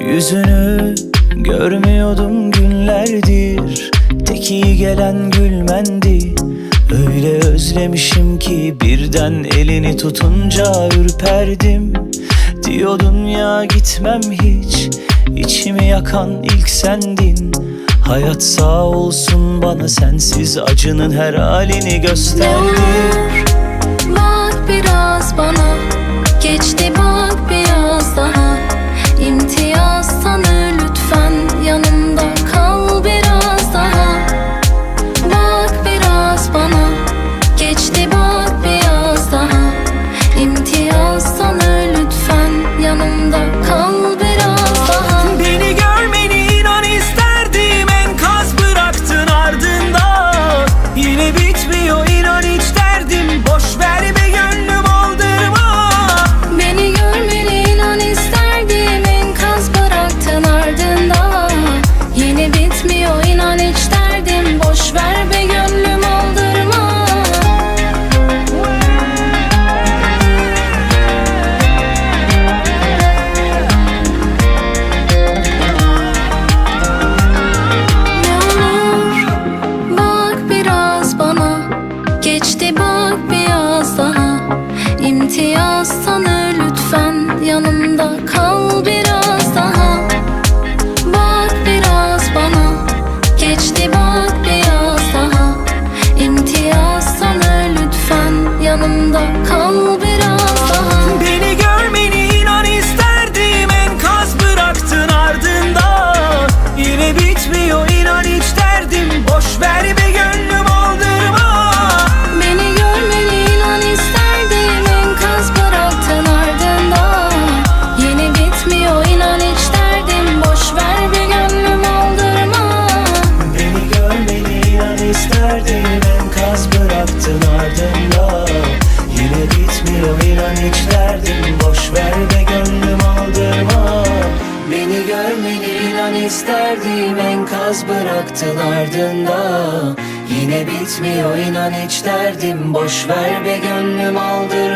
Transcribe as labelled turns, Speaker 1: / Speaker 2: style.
Speaker 1: Yüzünü görmüyordum günlerdir. Tek iyi gelen gülmendi. Öyle özlemişim ki birden elini tutunca ürperdim. Diyordun ya gitmem hiç. İçimi yakan ilk sendin. Hayat sağ olsun bana sensiz acının her halini gösterdi.
Speaker 2: Bak biraz Geçti bak biraz daha. İmtiyaz tanı lütfen. Yanımda kal biraz daha. Bak biraz bana. Geçti bak biraz daha. İmtiyaz tanı lütfen. Yanımda
Speaker 1: inan hiç derdim Boş ver be gönlüm aldırma Beni görmeni inan isterdim Enkaz bıraktın ardında Yine bitmiyor inan hiç derdim Boş ver be gönlüm aldırma